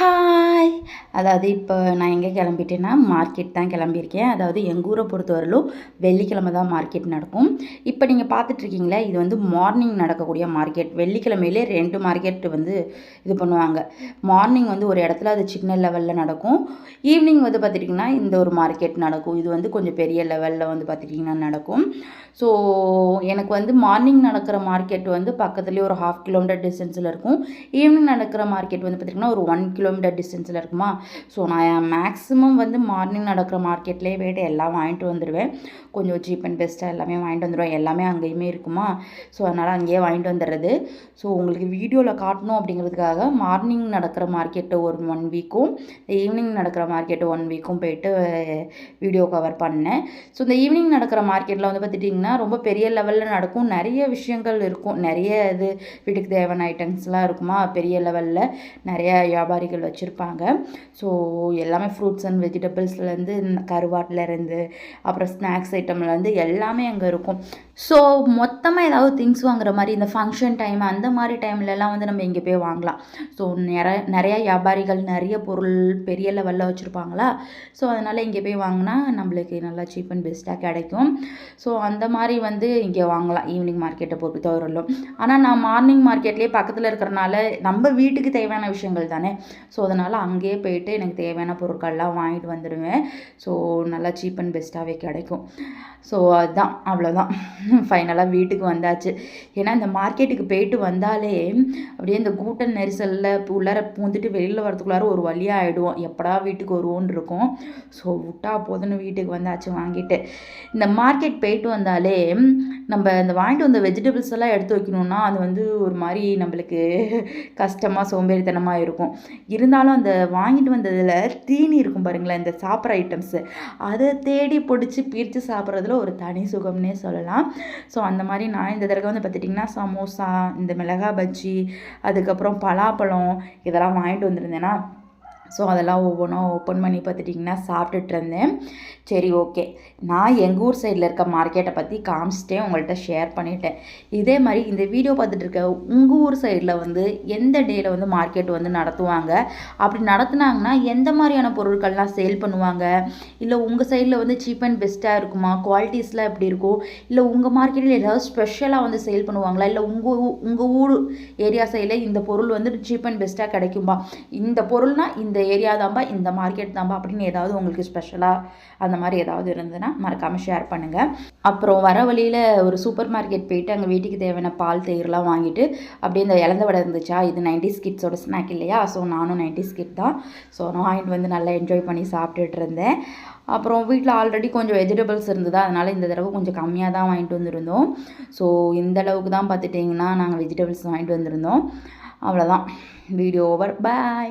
time. Hi அதாவது இப்போ நான் எங்கே கிளம்பிட்டேன்னா மார்க்கெட் தான் கிளம்பியிருக்கேன். அதாவது எங்கள் ஊரை பொறுத்தவரையிலும் வெள்ளிக்கிழமை தான் மார்க்கெட் நடக்கும். இப்போ நீங்கள் பார்த்துட்ருக்கீங்களே இது வந்து மார்னிங் நடக்கக்கூடிய மார்க்கெட் வெள்ளிக்கிழமையிலே ரெண்டு மார்க்கெட் வந்து இது பண்ணுவாங்க. மார்னிங் வந்து ஒரு இடத்துல அது சின்ன லெவலில் நடக்கும். ஈவினிங் வந்து பார்த்துட்டிங்கன்னா இந்த ஒரு மார்க்கெட் நடக்கும். இது வந்து கொஞ்சம் பெரிய லெவலில் வந்து பார்த்துட்டிங்கன்னா நடக்கும். ஸோ எனக்கு வந்து மார்னிங் நடக்கிற மார்க்கெட் வந்து பக்கத்துலேயே ஒரு ஹாஃப் கிலோமீட்டர் டிஸ்டன்ஸில் இருக்கும். ஈவினிங் நடக்கிற மார்க்கெட் வந்து பார்த்திங்கன்னா ஒரு ஒன் கிலோமீட்டர் டிஸ்டன்ஸ் டிஸ்டன்ஸில் இருக்குமா? ஸோ நான் மேக்ஸிமம் வந்து மார்னிங் நடக்கிற மார்க்கெட்லேயே போய்ட்டு எல்லாம் வாங்கிட்டு வந்துடுவேன் கொஞ்சம் சீப் அண்ட் பெஸ்ட்டாக எல்லாமே வாங்கிட்டு வந்துடுவேன் எல்லாமே அங்கேயுமே இருக்குமா? ஸோ அதனால் அங்கேயே வாங்கிட்டு வந்துடுறது ஸோ உங்களுக்கு வீடியோவில் காட்டணும் அப்படிங்கிறதுக்காக மார்னிங் நடக்கிற மார்க்கெட்டு ஒரு ஒன் வீக்கும் ஈவினிங் நடக்கிற மார்க்கெட்டு ஒன் வீக்கும் போயிட்டு வீடியோ கவர் பண்ணேன். ஸோ இந்த ஈவினிங் நடக்கிற மார்க்கெட்டில் வந்து பார்த்துட்டிங்கன்னா ரொம்ப பெரிய லெவலில் நடக்கும். நிறைய விஷயங்கள் இருக்கும். நிறைய இது வீட்டுக்கு தேவையான ஐட்டம்ஸ்லாம் இருக்குமா? பெரிய லெவலில் நிறைய வியாபாரிகள் வச்சுருப்பாங்க. ஸோ எல்லாமே ஃப்ரூட்ஸ் அண்ட் வெஜிடபிள்ஸ்லேருந்து கருவாட்டிலேருந்து அப்புறம் ஸ்நாக்ஸ் ஐட்டம்லேருந்து எல்லாமே அங்கே இருக்கும். ஸோ மொத்தமாக ஏதாவது திங்ஸ் வாங்குற மாதிரி இந்த ஃபங்க்ஷன் டைம் அந்த மாதிரி டைம்லலாம் வந்து நம்ம இங்கே போய் வாங்கலாம்? ஸோ நிறைய நிறையா வியாபாரிகள் நிறைய பொருள் பெரிய லெவலில் வச்சுருப்பாங்களா? ஸோ அதனால் இங்கே போய் வாங்கினா நம்மளுக்கு நல்லா சீப் அண்ட் பெஸ்ட்டாக கிடைக்கும். ஸோ அந்த மாதிரி வந்து இங்கே வாங்கலாம் ஈவினிங் மார்க்கெட்டை பொறுத்தவரையிலும் ஆனால் நான் மார்னிங் மார்க்கெட்லேயே பக்கத்தில் இருக்கிறனால நம்ம வீட்டுக்கு தேவையான விஷயங்கள் தானே? ஸோ அதனால் அங்கேயே போயிட்டு எனக்கு தேவையான பொருட்கள்லாம் வாங்கிட்டு வந்துடுவேன். ஸோ நல்லா சீப் அண்ட் பெஸ்ட்டாகவே கிடைக்கும். ஸோ அதுதான். அவ்வளோதான் ஃபைனலாக வீட்டுக்கு வந்தாச்சு. ஏன்னா இந்த மார்க்கெட்டுக்கு போயிட்டு வந்தாலே அப்படியே இந்த கூட்டல் நெரிசலில் உள்ளார பூந்துட்டு வெளியில் வரதுக்குள்ளார ஒரு வழியாக ஆகிடுவோம் எப்படா வீட்டுக்கு வருவோன்னு இருக்கும். ஸோ விட்டா போதுன்னு வீட்டுக்கு வந்தாச்சு வாங்கிட்டு. இந்த மார்க்கெட் போயிட்டு வந்தாலே நம்ம இந்த வாங்கிட்டு வந்த வெஜிடபிள்ஸ் எல்லாம் எடுத்து வைக்கணுன்னா அது வந்து ஒரு மாதிரி நம்மளுக்கு கஷ்டமாக சோம்பேறித்தனமாக இருக்கும். இருந்தாலும் அந்த வாங்கிட்டு வந்ததில் தீனி இருக்கும் பாருங்களேன் இந்த சாப்பிட்ற ஐட்டம்ஸு அதை தேடி பிடிச்சி பிரித்து சாப்பிட்றதுல ஒரு தனி சுகம்னே சொல்லலாம். ஸோ அந்த மாதிரி நான் இந்த தடவை வந்து பார்த்துட்டிங்கன்னா சமோசா இந்த மிளகா பஜ்ஜி அதுக்கப்புறம் பலாப்பழம் இதெல்லாம் வாங்கிட்டு வந்திருந்தேன்னா ஸோ அதெல்லாம் ஒவ்வொன்றும் ஓப்பன் பண்ணி பார்த்துட்டிங்கன்னா சாப்பிட்டுட்டு இருந்தேன். சரி ஓகே நான் எங்கள் ஊர் சைடில் இருக்க மார்க்கெட்டை பற்றி காமிச்சிட்டே உங்கள்கிட்ட ஷேர் பண்ணிட்டேன். இதே மாதிரி இந்த வீடியோ பார்த்துட்டு இருக்க உங்கள் ஊர் சைடில் வந்து எந்த டேயில் வந்து மார்க்கெட் வந்து நடத்துவாங்க? அப்படி நடத்துனாங்கன்னா எந்த மாதிரியான பொருட்கள்லாம் சேல் பண்ணுவாங்க? இல்லை உங்கள் சைடில் வந்து சீப் அண்ட் பெஸ்ட்டாக இருக்குமா? குவாலிட்டிஸ்லாம் எப்படி இருக்கும்? இல்லை உங்கள் மார்க்கெட்டில் ஏதாவது ஸ்பெஷலாக வந்து சேல் பண்ணுவாங்களா? இல்லை உங்கள் உங்கள் ஊர் ஏரியா சைடில் இந்த பொருள் வந்து சீப் அண்ட் பெஸ்ட்டாக கிடைக்குமா? இந்த பொருள்னால் இந்த ஏரியா தான்பா இந்த மார்க்கெட் தான்பா அப்படின்னு ஏதாவது உங்களுக்கு ஸ்பெஷலாக அந்த மாதிரி ஏதாவது இருந்ததுன்னா மறக்காமல் ஷேர் பண்ணுங்கள் அப்புறம் வர வழியில் ஒரு சூப்பர் மார்க்கெட் போயிட்டு அங்கே வீட்டுக்கு தேவையான பால் தயிர்லாம் வாங்கிட்டு அப்படியே இந்த இழந்த வடை இருந்துச்சா? இது நைன்டி ஸ்கிட்ஸோட ஸ்நாக் இல்லையா? ஸோ நானும் நைன்டி ஸ்கிட் தான். ஸோ நான் வாங்கிட்டு வந்து நல்லா என்ஜாய் பண்ணி சாப்பிட்டுட்டு இருந்தேன். அப்புறம் வீட்டில் ஆல்ரெடி கொஞ்சம் வெஜிடபிள்ஸ் இருந்ததா? அதனால் இந்த தடவை கொஞ்சம் கம்மியாக தான் வாங்கிட்டு வந்திருந்தோம். ஸோ இந்த அளவுக்கு தான் பார்த்துட்டிங்கன்னா நாங்கள் வெஜிடபிள்ஸ் வாங்கிட்டு வந்திருந்தோம். அவ்வளோதான் வீடியோ ஓவர் பாய்